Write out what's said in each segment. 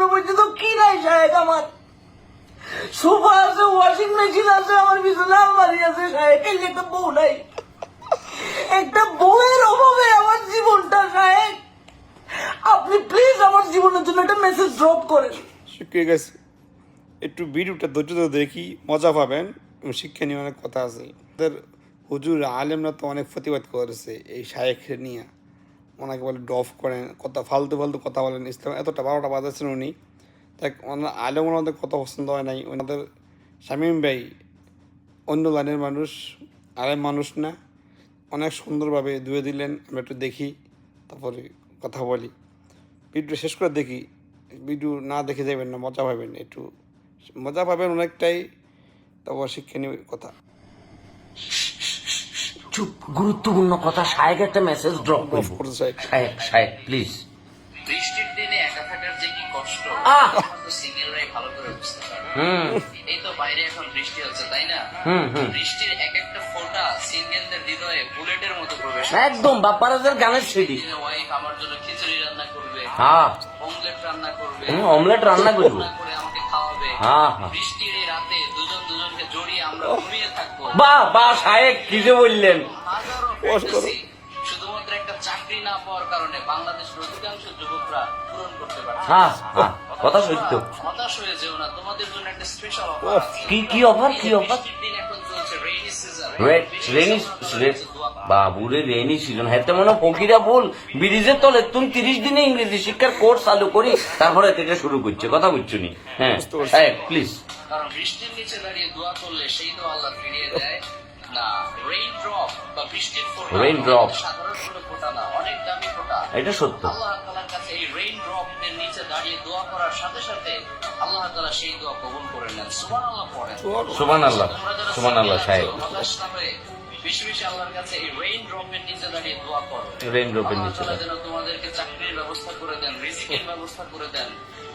এখনও পর্যন্ত কি নাই সাহেব আমার? সোফা আছে ওয়াশিং মেশিন আছে, আমার পিছনে আলমারি আছে সাহেব, এই একটা বউ নাই। একটা বউয়ের অভাবে আমার জীবনটা সাহেব। আপনি প্লিজ আমার জীবনের জন্য একটা মেসেজ ড্রপ করেন। শিখিয়ে গেছে একটু ভিডিওটা ধৈর্য ধরে দেখি, মজা পাবেন শিক্ষা নিয়ে অনেক কথা আছে। তাদের হুজুর আলেমরা তো অনেক প্রতিবাদ করেছে এই শায়েখের নিয়ে। ওনাকে বলে ডফ করেন কথা ফালতু ফালতু কথা বলেন ইসলাম। এতটা বারোটা বাজাচ্ছেন উনি। তাই ওনার আলেম ওনাদের কথা পছন্দ হয় নাই। ওনাদের শামীম ভাই অন্য লাইনের মানুষ, আলেম মানুষ না। অনেক সুন্দরভাবে ধুয়ে দিলেন, আমরা একটু দেখি, তারপরে কথা বলি। ভিডিও শেষ করে দেখি। ভিডিও না দেখে যাবেন না, মজা পাবেন, একটু মজা পাবেন অনেকটাই, তারপর শিক্ষণীয় কথা। চুপ গুরুত্বপূর্ণ কথা সাহেব একটা মেসেজ ড্রপ সাহেব প্লিজ বৃষ্টির দিনে একা থাকার যে কি কষ্ট আহ! সিঙ্গেলরাই ভালো করে বুঝতে পারে হুম। এই তো বাইরে এখন বৃষ্টি হচ্ছে তাই না? হুম, হুম। বৃষ্টির এক একটা ফোঁটা সিঙ্গেলদের হৃদয়ে বুলেটের মতো প্রবেশ একদম বাপ্পারাজের গানের সিডি। ওয়াইফ আমার জন্য খিচুড়ি রান্না করবে হ্যাঁ। অমলেট রান্না করবে হুম, অমলেট রান্না করব। রান্না করে আমাকে খাওয়াবে। হ্যাঁ, হ্যাঁ। বাহ বাহ সাহেব কি যে বললেন? হাজারো fantasy শুধুমাত্র একটা চাকরি না পাওয়ার কারণে বাংলাদেশের অধিকাংশ যুবকরা পূরণ করতে পারছে হ্যাঁ হ্যাঁ কথা সত্য। হতাশ হয়ে যেও না তোমাদের জন্য একটা স্পেশাল অফার কি কি অফার কি অফার দিন এখন চলছে রেইনি সিজন রেনি বাবুরে রেনি সিজন হেতে মনে ফকিরা বল ব্রিজের তলে তুমি তিরিশ দিনে ইংরেজি শিক্ষার কোর্স চালু করি তারপরে থেকে শুরু করছে কথা বুঝছ নি? হ্যাঁ বুঝতে পারছি। সাহেব প্লিজ কারণ বৃষ্টির নিচে দাঁড়িয়ে দোয়া করলে সেই তো আল্লাহ ফিরিয়ে দেয়। না রেইন ড্রপ বা বৃষ্টির ফোঁটা ড্রপ সাধারণ কোনো ফোঁটা না অনেক দামি ফোঁটা। এটা সত্য। আল্লাহ তাআলার কাছে এই রেইন ড্রপ এর নিচে দাঁড়িয়ে দোয়া করার সাথে সাথে আল্লাহ তাআলা সেই দোয়া কবুল করে নেন। সুবহানাল্লাহ পড়েন। সাহেব। বেশি বেশি আল্লাহর কাছে এই রেইন ড্রপের নিচে দাঁড়িয়ে দোয়া করো। রেইন ড্রপের নিচে যেন তোমাদেরকে চাকরির ব্যবস্থা করে দেন রিজিকের ব্যবস্থা করে দেন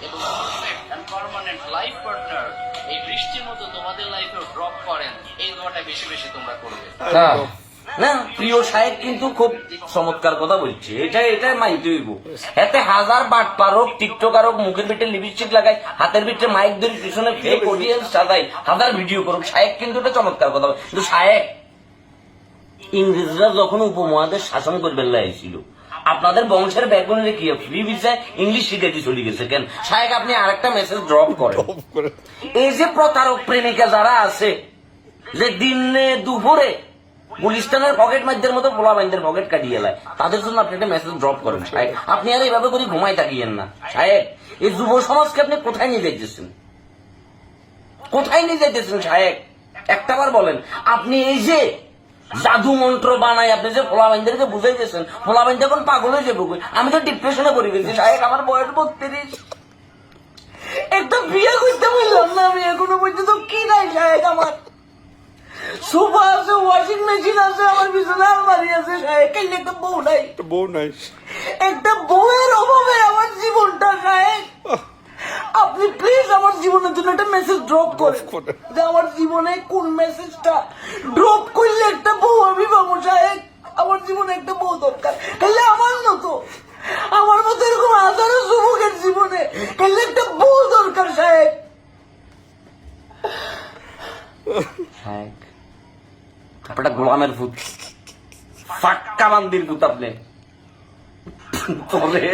এবং perfect and permanent life partner এই বৃষ্টির মতো তোমাদের লাইফেও ড্রপ করেন। এই দোয়াটা বেশি বেশি তোমরা করবে। না না প্রিয় সাহেব কিন্তু খুব চমৎকার কথা বলছে। এটা এটা মাইতে হইব। এতে হাজার বাট পারক টিকটকার হোক মুখের ভিতরে লিপস্টিক লাগাই হাতের ভিতরে মাইক ধরে পিছনে ফেক অডিয়েন্স সাজাই হাজার ভিডিও করুক। সাহেব কিন্তু এটা চমৎকার কথা। কিন্তু সাহেব ইংরেজরা যখন উপমহাদেশ শাসন করবেন লাইছিল আপনাদের বংশের ব্যাকরণে কি ফ্রি ভিসায় ইংলিশ শিখে দিয়ে চলে গেছে কেন? সাহেব আপনি আরেকটা মেসেজ ড্রপ করেন। করে এই যে প্রতারক প্রেমিকা যারা আছে যে দিনে দুপুরে গুলিস্তানের পকেট মাইদের মতো পোলা বাইন্দের পকেট কাটিয়ে এলায় তাদের জন্য আপনি একটা মেসেজ ড্রপ করেন সাহেব আপনি আর এইভাবে করে ঘুমাই থাকিয়েন না। সাহেব এই যুব সমাজকে আপনি কোথায় নিয়ে যাইতেছেন? কোথায় নিয়ে যাইতেছেন সাহেব একটাবার বলেন আপনি এই যে জাদু মন্ত্র বানাই আপনি যে ফোলা বাইন্দেরকে বুঝাইতেছেন ফোলা বাইন্দে এখন পাগল হয়ে যাব আমি তো ডিপ্রেশনে পড়ে গেছি সাহেব আমার বয়স বত্রিশ। একটা বিয়ে করতে বললাম না আমি এখনও পর্যন্ত কি নাই সাহেব আমার। সোফা আছে ওয়াশিং মেশিন আছে আমার পিছনে আলমারি আছে সাহেব কেন একটা বউ নাই। বউ নাই। একটা বউয়ের অভাবে আমার জীবনটা সাহেব আপনি প্লিজ আমার জীবনের জন্য একটা মেসেজ ড্রপ করেন। যে আমার জীবনে কোন মেসেজটা ড্রপ করলে একটা বউ আমি পাবো সাহেব আমার জীবনে একটা বউ দরকার। তাহলে আমার মতো আমার মতো এরকম হাজারো যুবকের জীবনে তাহলে একটা বউ দরকার সাহেব সাহেব আপনারা গোলামের ভূত। ফাক্কা বান্দির ভূত আপনি। তোরে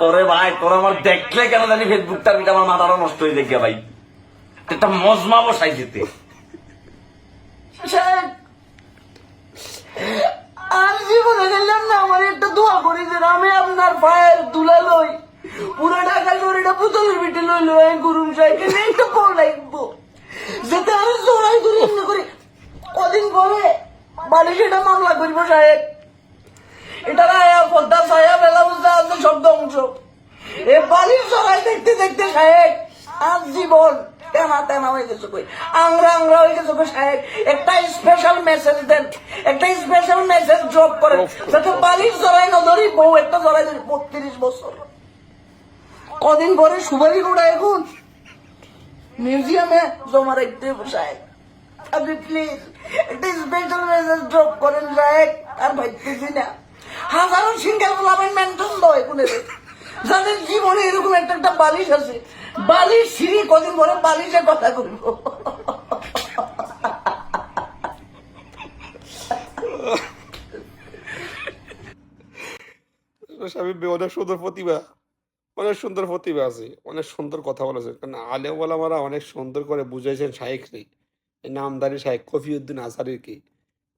তোরে ভাই, তোর আমার দেখলে কেন জানি ফেসবুকটা আমি আমার মাথাটা নষ্ট হয়ে দেখে ভাই। একটা মজমা বসাই যেতে আর জীবনে গেলাম না, আমার একটা দোয়া করি যে আমি আপনার পায়ের তুলা লই, পুরো ঢাকা লরিটা পুতুলের পিঠে লই লই গুরুম সাইকেল একটা বড় লাগবো যেতে আমি জোড়াই ধরে এমনি করি। কদিন পরে বাড়ি মামলা করব সাহেব। এটা আয়া পদ্মা ছায়া আছে সব ধ্বংস। এ বালির সরাই দেখতে দেখতে সাহেব আর জীবন তেনা তেনা হয়ে গেছে কই? আংরা আংরা হয়ে গেছে কই সাহেব? একটা স্পেশাল মেসেজ দেন একটা স্পেশাল মেসেজ ড্রপ করেন যাতে বালির জড়াই না ধরি বউ একটা জড়াই ধরি বত্রিশ বছর। কদিন পরে সুপারি গোড়া এখন। মিউজিয়ামে জমা রাখতে সাহেব। আপনি প্লিজ একটা স্পেশাল মেসেজ ড্রপ করেন সাহেব আর ভাবতেছি না। হাজারো সিঙ্গেল বলাবেন মেনশন দয় কোনে যাদের জীবনে এরকম একটা একটা বালিশ আছে। বালিশ সিঁড়ি কদিন পরে বালিশে কথা শামিম অনেক সুন্দর প্রতিভা। অনেক সুন্দর প্রতিভা আছে। অনেক সুন্দর কথা বলেছে। কারণ আলেম অনেক সুন্দর করে নামদারি শাহেখ কফিউদ্দিন আসারিকে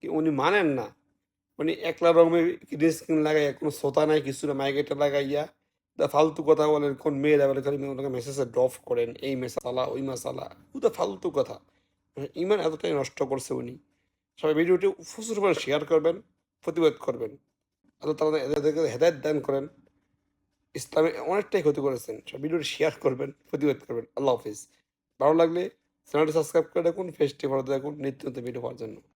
কি উনি মানেন না? উনি একলা রকমের স্ক্রিন লাগাই কোনো শ্রোতা নাই, কিছু না মাইকেটা লাগাইয়া, দা ফালতু কথা বলেন, কোন মেয়েরা বলে খালি ওনাকে মেসেজে ড্রপ করেন, এই মেসালা ওই মশালা ওটা ফালতু কথা। ইমান এতটাই নষ্ট করছে উনি। সবাই ভিডিওটি প্রচুর পরিমাণে শেয়ার করবেন, প্রতিবাদ করবেন। আল্লাহ তালা এদেরকে হেদায়ত দান করেন। ইসলামে অনেকটাই ক্ষতি করেছেন। সব ভিডিওটি শেয়ার করবেন, প্রতিবাদ করবেন। আল্লাহ হাফিজ। ভালো লাগলে চ্যানেলটি সাবস্ক্রাইব করে রাখুন ফেসটি ভালো রাখুন, নিত্য নতুন ভিডিও পাওয়ার জন্য।